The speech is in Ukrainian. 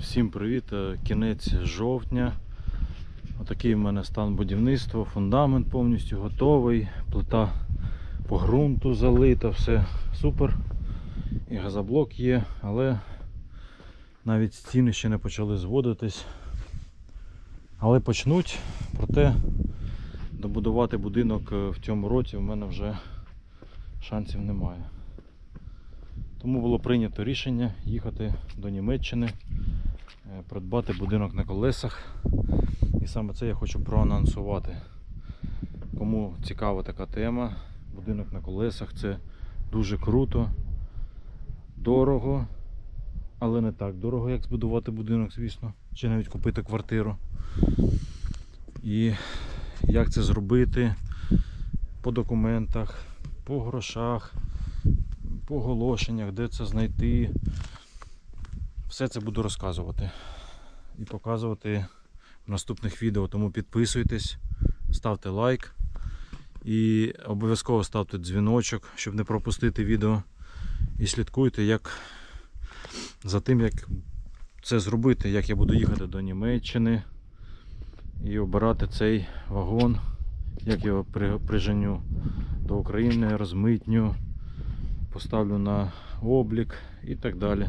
Всім привіт! Е, Кінець жовтня. Отакий в мене стан будівництва, фундамент повністю готовий, плита по ґрунту залита, все супер. І газоблок є, але навіть стіни ще не почали зводитись. Але почнуть, проте добудувати будинок е, в цьому році в мене вже шансів немає. Тому було прийнято рішення їхати до Німеччини, придбати будинок на колесах. І саме це я хочу проанонсувати. Кому цікава така тема, будинок на колесах це дуже круто, дорого, але не так дорого, як збудувати будинок, звісно, чи навіть купити квартиру. І як це зробити по документах, по грошах, по оголошеннях, де це знайти. Все це буду розказувати і показувати в наступних відео. Тому підписуйтесь, ставте лайк і обов'язково ставте дзвіночок, щоб не пропустити відео. І слідкуйте як за тим, як це зробити, як я буду їхати до Німеччини і обирати цей вагон, як його приженю до України, розмитню поставлю на облік і так далі.